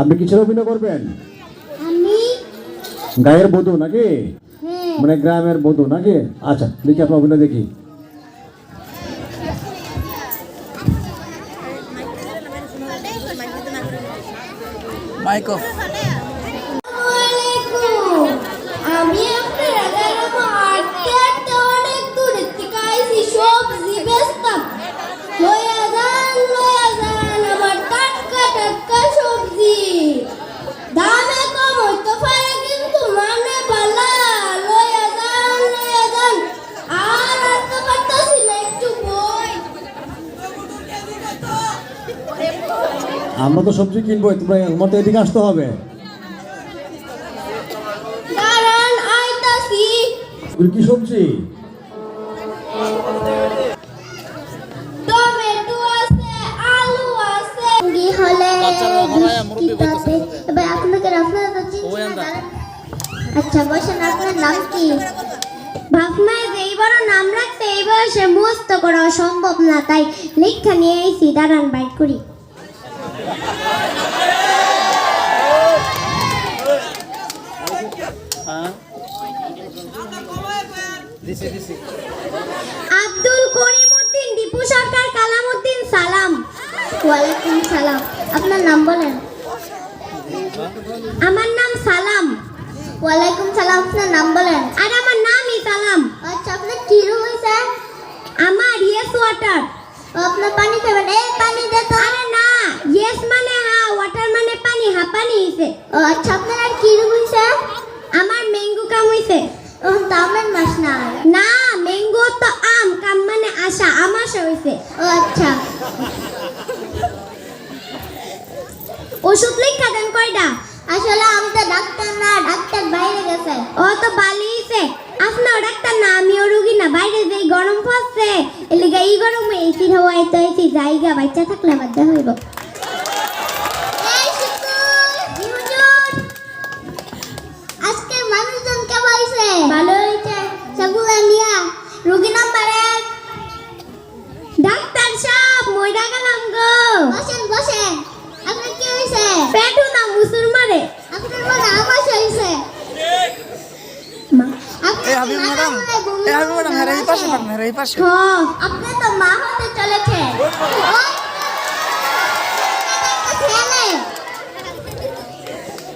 আপনি কিসের অভিনয় করবেন? আমি? গায়ের বধু নাকি? হ্যাঁ। মানে গ্রামের বধু নাকি? আচ্ছা দেখি আপনার অভিনয় দেখি। Mike off. আমরা তো সবজি কিনবো তোমরা আমার তো এদিকে আসতে হবে। কি সবজি। আচ্ছা বসেন আপনার নাম কি? বাপমায় যে এইবারও নাম রাখতে এই বয়সে মুস্ত করা সম্ভব না, তাই লেখা নিয়ে আইছি দাঁড়ান বাইট করি। আব্দুল করিম উদ্দিন দীপু সরকার কালাম উদ্দিন সালাম। ওয়ালাইকুম সালাম। আপনার নাম বলেন? আমার নাম সালাম। ওয়ালাইকুম সালাম, আপনার নাম বলেন আর আমার নামই সালাম আচ্ছা আপনার কি রোগ হয়েছে আমার ইয়েস ওয়াটার আপনার পানি খাবেন এই পানি দে তো আরে না। ইয়েস মানে হ্যাঁ ওয়াটার মানে পানি হা পানি হইছে। ও আচ্ছা আপনার কি রোগ হয়েছে আমার ম্যাঙ্গো কাম হইছে। ও তামের মাস না। না ম্যাঙ্গো তো আম কাম মানে আশা আমাশা হইছে। ও আচ্ছা। ওষুধ লেখা দেন কয়টা? আসলে আমি তো ডাক্তার না ডাক্তার বাইরে গেছে। ও তো বালিয়েছে আপনার ডাক্তার না আমিও রুগী না বাইরে যেই গরম পড়ছে এলিগা এই গরমে এসির হাওয়ায় তো এসি জায়গা বাচ্চা থাকলে আমার দেওয়া হইব এই পাশে পারেন হ্যাঁ এই পাশে। আপনি তো মা হতে চলেছে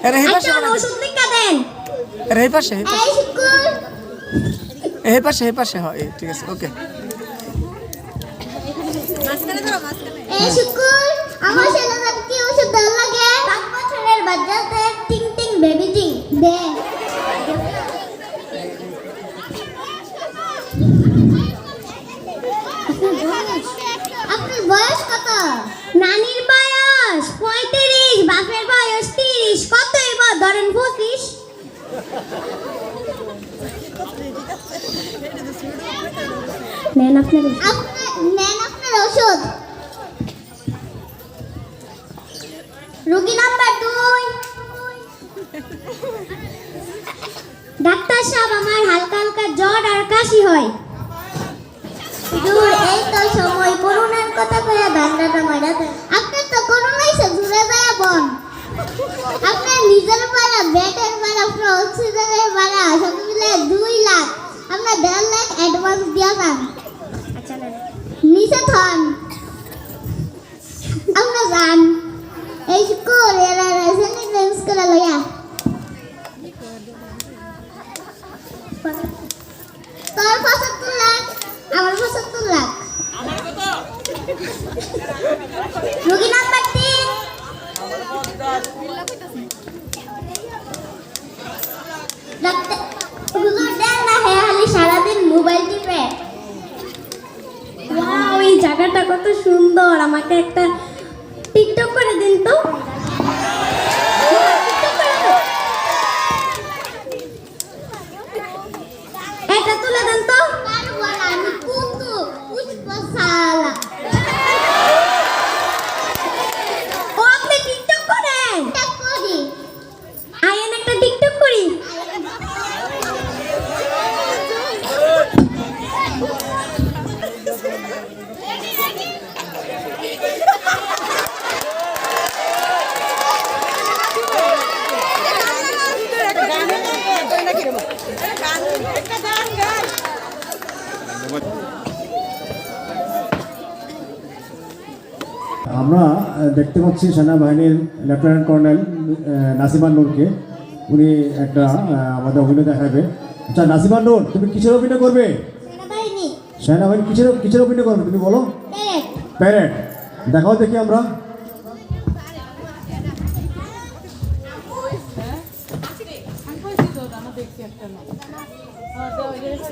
হ্যাঁ এই পাশে একটা পারেন ওষুধ লিখা দেন। হ্যাঁ এই পাশে এই পাশে। এই পাশে হয় ঠিক আছে ওকে। এই শুকুর আমার ছেলেটার কি ওষুধ লাগে? পাঁচ বছরের বাচ্চাদের টিং টিং বেবি টিং দে আপনার বয়স কত? নানির বয়স পঁয়ত্রিশ বাপের বয়স তিরিশ। কত এবার ধরেন পঁচিশ? নেন আপনার নেন আপনার ওষুধ। রোগী নাম্বার দুই। ডাক্তার সাহেব আমার হালকা হালকা জ্বর আর কাশি হয়। দূর এই তো সময় করুণার কথা কয়া দান্ডাটা মারা আপনার তো করুণাই সে ঘুরে যায় বন। আপনার নিজের পাড়া, ব্যাটের পাড়া, আপনার অক্সিজেনের পাড়া, সব মিলে দুই লাখ। আপনার দেড় লাখ অ্যাডভান্স জায়গাটা কত সুন্দর আমাকে একটা টিকটক করে দিন তো টিকটক করে দাও। এটা তুলে দেন তো আমি কুতু পুষ্প সালা ও আপনি টিকটক করেন করি আয়েন একটা টিকটক করি আমরা দেখতে পাচ্ছি সেনাবাহিনীর লেফটেন্যান্ট কর্নেল আহ, নাসিমান নূরকে উনি একটা আমাদের অভিনয় দেখাবে। আচ্ছা নাসিমান নূর তুমি কিসের অভিনয় করবে? সেনাবাহিনী। কিসের কিসের অভিনয় করবে তুমি বলো? প্যারেড প্যারেড দেখাও দেখি আমরা।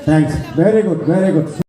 Thanks very good very good